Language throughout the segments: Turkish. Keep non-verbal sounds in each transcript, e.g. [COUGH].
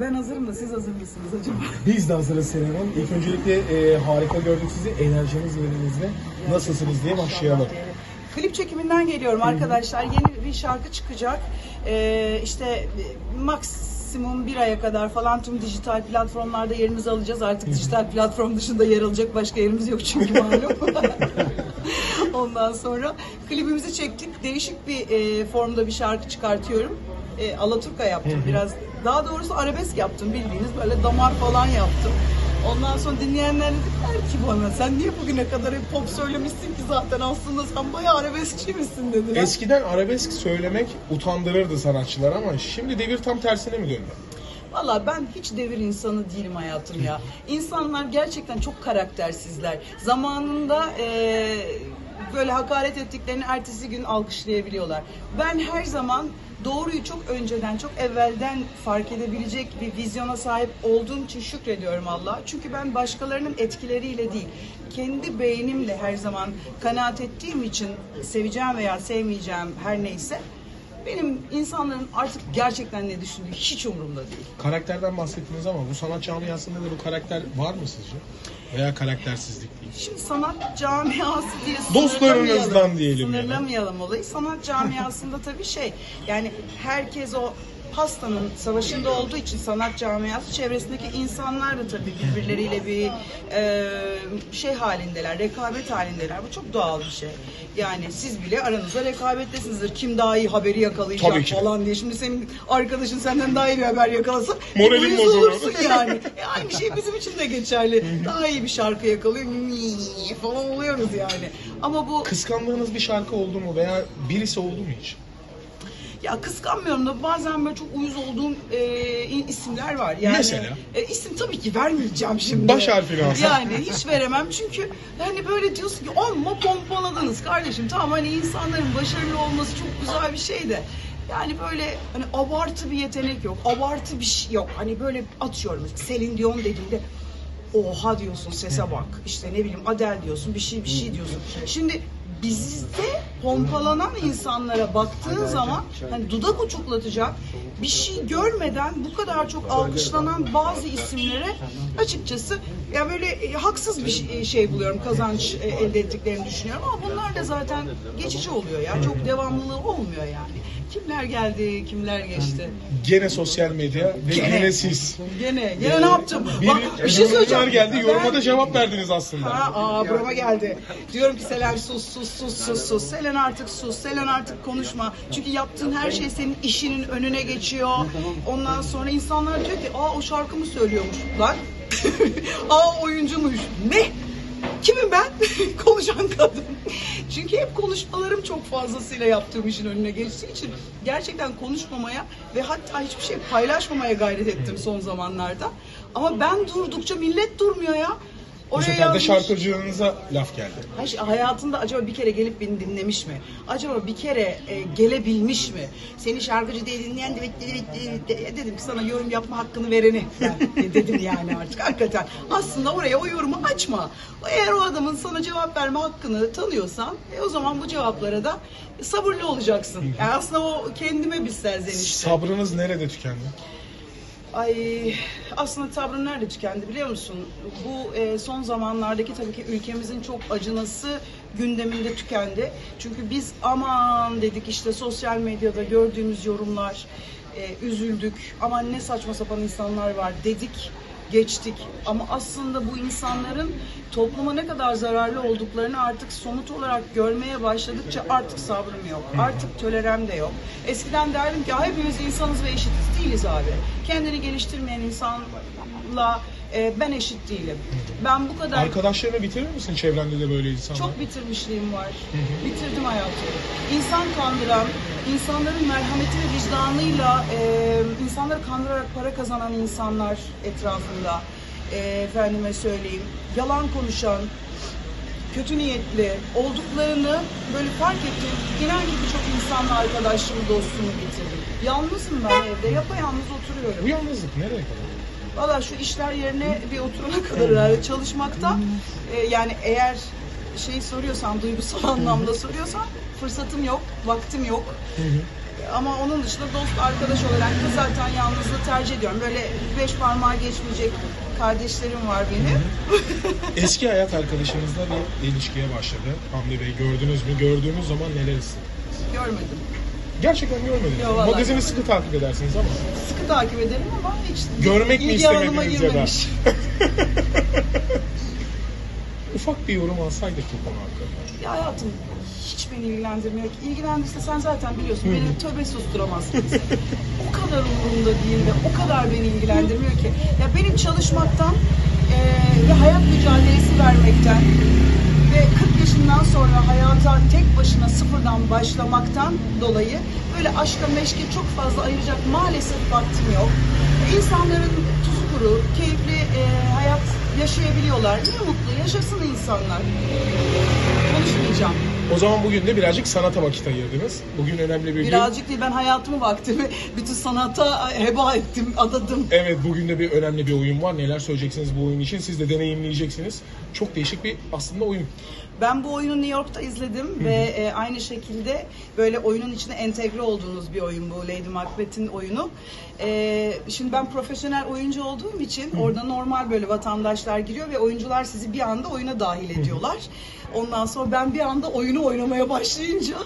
Ben hazırım da siz hazır mısınız acaba? Biz de hazırız Selen Hanım. İlk öncelikle e, harika gördük sizi. Enerjiniz verinizle. Nasılsınız diye başlayalım. Klip çekiminden geliyorum arkadaşlar. Yeni bir şarkı çıkacak. Ee, işte e, maksimum bir aya kadar falan tüm dijital platformlarda yerimizi alacağız. Artık dijital platform dışında yer alacak başka yerimiz yok çünkü [LAUGHS] malum. [LAUGHS] Ondan sonra klibimizi çektik. Değişik bir e, formda bir şarkı çıkartıyorum. E, Alaturka yaptım biraz. Daha doğrusu arabesk yaptım bildiğiniz böyle damar falan yaptım. Ondan sonra dinleyenler dediler ki bana sen niye bugüne kadar hep pop söylemişsin ki zaten aslında sen bayağı arabeskçi misin dediler. Eskiden arabesk söylemek utandırırdı sanatçılar ama şimdi devir tam tersine mi döndü? Valla ben hiç devir insanı değilim hayatım ya. İnsanlar gerçekten çok karaktersizler. Zamanında eee, böyle hakaret ettiklerini ertesi gün alkışlayabiliyorlar. Ben her zaman doğruyu çok önceden, çok evvelden fark edebilecek bir vizyona sahip olduğum için şükrediyorum Allah'a. Çünkü ben başkalarının etkileriyle değil, kendi beynimle her zaman kanaat ettiğim için seveceğim veya sevmeyeceğim her neyse benim insanların artık gerçekten ne düşündüğü hiç umurumda değil. Karakterden bahsettiniz ama bu sanat camiasında da bu karakter var mı sizce? Veya karaktersizlik değil. Şimdi sanat camiası diye Dostlarınızdan sınırlamayalım. diyelim yani. Sınırlamayalım olayı. Sanat camiasında tabii şey yani herkes o pastanın savaşında olduğu için sanat camiası çevresindeki insanlar da tabii birbirleriyle bir e, şey halindeler, rekabet halindeler. Bu çok doğal bir şey. Yani siz bile aranızda rekabettesinizdir. Kim daha iyi haberi yakalayacak ki. falan diye. Şimdi senin arkadaşın senden daha iyi bir haber yakalasa [LAUGHS] Moralim uyuz bozulur. olursun yani. E, aynı şey bizim için de geçerli. Daha iyi bir şarkı yakalıyor falan oluyoruz yani. Ama bu Kıskandığınız bir şarkı oldu mu veya birisi oldu mu hiç? Ya kıskanmıyorum da bazen böyle çok uyuz olduğum e, isimler var. Yani, Mesela? E, isim tabii ki vermeyeceğim şimdi. Baş harfini alsan. Yani hiç veremem çünkü hani böyle diyorsun ki amma pompaladınız kardeşim. Tamam hani insanların başarılı olması çok güzel bir şey de. Yani böyle hani abartı bir yetenek yok. Abartı bir şey yok. Hani böyle atıyorum Selin Dion dediğinde oha diyorsun sese bak. İşte ne bileyim Adele diyorsun bir şey bir şey diyorsun. Şimdi bizde pompalanan insanlara baktığın zaman hani dudak uçuklatacak bir şey görmeden bu kadar çok alkışlanan bazı isimlere açıkçası ya böyle e, haksız bir şey- şey buluyorum kazanç e, elde ettiklerini düşünüyorum ama bunlar da zaten geçici oluyor ya çok devamlılığı olmuyor yani. Kimler geldi, kimler geçti. Gene sosyal medya ve Gene. gene, siz. Gene, gene ne yaptım? Bir, Bak bir şey söyleyeceğim. geldi, yoruma Ben- da cevap verdiniz aslında. Ha, aa burama geldi. Diyorum ki Selen sus sus sus sus sus. Selen artık sus. Selen artık konuşma. Çünkü yaptığın her şey senin işinin önüne geçiyor. Ondan sonra insanlar diyor ki aa o şarkı mı söylüyormuş lan? [LAUGHS] aa oyuncumuş. Ne? Kimim ben? [LAUGHS] Konuşan kadın. Çünkü hep konuşmalarım çok fazlasıyla yaptığım işin önüne geçtiği için gerçekten konuşmamaya ve hatta hiçbir şey paylaşmamaya gayret ettim son zamanlarda. Ama ben durdukça millet durmuyor ya. Bu Oraya sefer de yazmış. şarkıcınıza laf geldi. Hayır, şey, hayatında acaba bir kere gelip beni dinlemiş mi? Acaba bir kere e, gelebilmiş mi? Seni şarkıcı diye dinleyen de bitti, bitti, bitti. E, dedim ki sana yorum yapma hakkını vereni ben dedim yani artık hakikaten. Aslında oraya o yorumu açma. Eğer o adamın sana cevap verme hakkını tanıyorsan e, o zaman bu cevaplara da sabırlı olacaksın. Yani aslında o kendime bir serzenişti. Sabrınız nerede tükendi? Ay aslında tavrım nerede tükendi biliyor musun? Bu e, son zamanlardaki tabii ki ülkemizin çok acınası gündeminde tükendi. Çünkü biz aman dedik işte sosyal medyada gördüğümüz yorumlar, e, üzüldük. Aman ne saçma sapan insanlar var dedik geçtik. Ama aslında bu insanların topluma ne kadar zararlı olduklarını artık somut olarak görmeye başladıkça artık sabrım yok. Artık tolerem de yok. Eskiden derdim ki "Ya hepimiz insanız ve eşitiz. Değiliz abi. Kendini geliştirmeyen insanla e, ben eşit değilim. Ben bu kadar Arkadaşlarını bitirir misin çevrende de böyle insanlar? çok bitirmişliğim var. Bitirdim hayatı. İnsan kandıran, insanların merhameti ve vicdanıyla e, insanları kandırarak para kazanan insanlar etrafında. E, efendime söyleyeyim. Yalan konuşan, kötü niyetli olduklarını böyle fark ettim. Ki birçok insanla arkadaşlığımı, dostumu bitirdim. Yalnızım ben evde. Yapayalnız oturuyorum. Bu yalnızlık nereye kadar? Valla şu işler yerine bir oturana kadar herhalde çalışmakta e, yani eğer şey soruyorsan duygusal anlamda soruyorsan fırsatım yok, vaktim yok. Ama onun dışında dost arkadaş olarak da zaten yalnızlığı tercih ediyorum. Böyle beş parmağı geçmeyecek kardeşlerim var benim. Eski hayat arkadaşınızla bir ilişkiye başladı. Hamdi Bey gördünüz mü? Gördüğünüz zaman neler hissettiniz? Görmedim. Gerçekten görmediniz. Vallahi Magazini görmedim. sıkı takip edersiniz ama. Sıkı takip ederim ama hiç Görmek mi ilgi alanıma istemediniz ya da? girmemiş. [LAUGHS] Ufak bir yorum alsaydık bu konu hakkında. Ya hayatım hiç beni ilgilendirmiyor. İlgilendirse sen zaten biliyorsun beni töbe susturamazsın. [LAUGHS] o kadar umurumda değil ve o kadar beni ilgilendirmiyor ki. Ya benim çalışmaktan eee, ve hayat mücadelesi vermekten ve 40 yaşından sonra hayata tek başına sıfırdan başlamaktan dolayı böyle aşka meşke çok fazla ayıracak maalesef vaktim yok. İnsanların tuzu kuru, keyifli eee, hayat yaşayabiliyorlar. Ne mutlu, yaşasın insanlar. Konuşmayacağım. O zaman bugün de birazcık sanata vakit ayırdınız. Bugün önemli bir gün. Birazcık değil ben hayatımı vaktimi [LAUGHS] bütün sanata heba ettim, adadım. Evet bugün de bir önemli bir oyun var. Neler söyleyeceksiniz bu oyun için? Siz de deneyimleyeceksiniz. Çok değişik bir aslında oyun. Ben bu oyunu New York'ta izledim ve e, aynı şekilde böyle oyunun içine entegre olduğunuz bir oyun bu Lady Macbeth'in oyunu. E, şimdi ben profesyonel oyuncu olduğum için orada normal böyle vatandaşlar giriyor ve oyuncular sizi bir anda oyuna dahil ediyorlar. Ondan sonra ben bir anda oyunu oynamaya başlayınca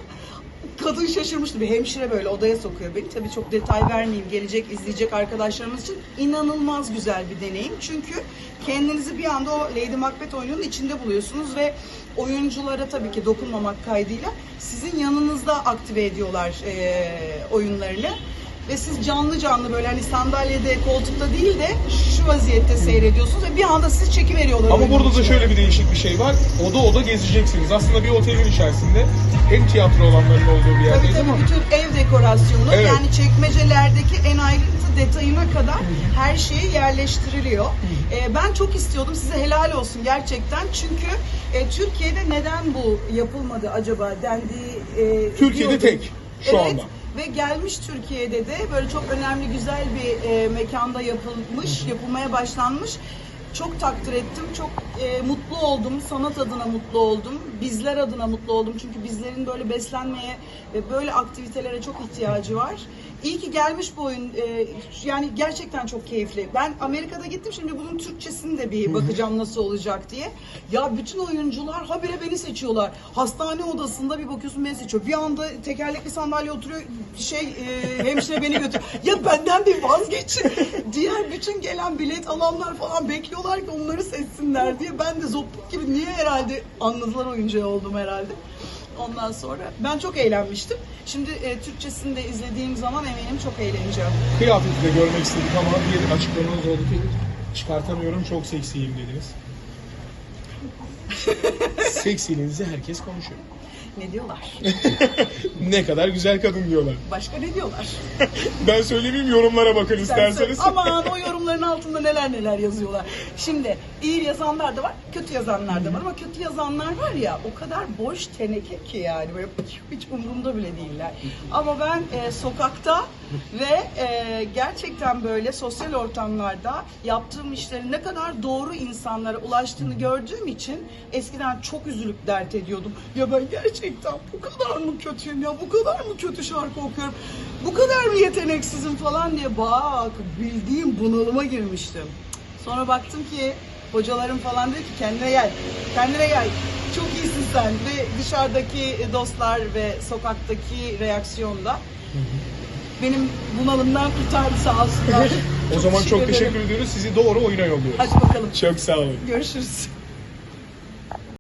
kadın şaşırmıştı. Bir hemşire böyle odaya sokuyor beni. Tabii çok detay vermeyeyim. Gelecek, izleyecek arkadaşlarımız için inanılmaz güzel bir deneyim. Çünkü kendinizi bir anda o Lady Macbeth oyununun içinde buluyorsunuz ve oyunculara tabii ki dokunmamak kaydıyla sizin yanınızda aktive ediyorlar eee, oyunlarını. Ve siz canlı canlı böyle hani sandalyede, koltukta değil de şu vaziyette seyrediyorsunuz ve bir anda sizi çekiveriyorlar. Ama burada da şöyle bir değişik bir şey var. Oda oda gezeceksiniz. Aslında bir otelin içerisinde hem tiyatro olanların olduğu bir Tabii yerdeyiz tabii ama bütün ev dekorasyonu Evet. yani çekmecelerdeki en ayrıntı detayına kadar her şey yerleştiriliyor. Ee, ben çok istiyordum size helal olsun gerçekten çünkü e, Türkiye'de neden bu yapılmadı acaba dendiği e, Türkiye'de diyordum. tek şu evet. anda. Ve gelmiş Türkiye'de de böyle çok önemli güzel bir e, mekanda yapılmış, yapılmaya başlanmış. Çok takdir ettim, çok e, mutlu oldum, sanat adına mutlu oldum, bizler adına mutlu oldum. Çünkü bizlerin böyle beslenmeye ve böyle aktivitelere çok ihtiyacı var. İyi ki gelmiş bu oyun, e, yani gerçekten çok keyifli. Ben Amerika'da gittim, şimdi bunun Türkçesini de bir bakacağım nasıl olacak diye. Ya bütün oyuncular habire beni seçiyorlar. Hastane odasında bir bakıyorsun beni seçiyor. Bir anda tekerlekli sandalye oturuyor, şey e, hemşire beni götür. Ya benden bir vazgeçin. [LAUGHS] Diğer bütün gelen bilet alanlar falan bekliyorlar ki onları seçsinler diye. Ben de zopluk gibi niye herhalde anladılar oyuncu oldum herhalde. Ondan sonra ben çok eğlenmiştim. Şimdi e, Türkçesini de izlediğim zaman eminim çok eğleneceğim. kıyafeti de görmek istedik ama bir açıklamanız oldu ki çıkartamıyorum çok seksiyim dediniz. [LAUGHS] Seksiliğinizi herkes konuşuyor. Ne diyorlar? [LAUGHS] ne kadar güzel kadın diyorlar. Başka ne diyorlar? [LAUGHS] Ben söylemeyeyim yorumlara bakın Sen isterseniz. Aman [LAUGHS] o yorumların altında neler neler yazıyorlar. Şimdi iyi yazanlar da var, kötü yazanlar da var ama kötü yazanlar var ya o kadar boş teneke ki yani böyle hiç umurumda bile değiller. Ama ben e, sokakta ve e, gerçekten böyle sosyal ortamlarda yaptığım işlerin ne kadar doğru insanlara ulaştığını gördüğüm için eskiden çok üzülüp dert ediyordum. Ya ben gerçekten bu kadar mı kötüyüm ya bu kadar mı kötü şarkı okuyorum bu kadar mı yeteneksizim falan diye bak bildiğim bunalıma girmiştim. Sonra baktım ki hocalarım falan diyor ki kendine gel, kendine gel. Çok iyisin sen ve dışarıdaki dostlar ve sokaktaki reaksiyonda benim bunalımdan kurtardı sağ olsunlar. O zaman çok teşekkür ediyoruz. Sizi doğru oyuna yolluyoruz. Hadi bakalım. Çok sağ olun. Görüşürüz.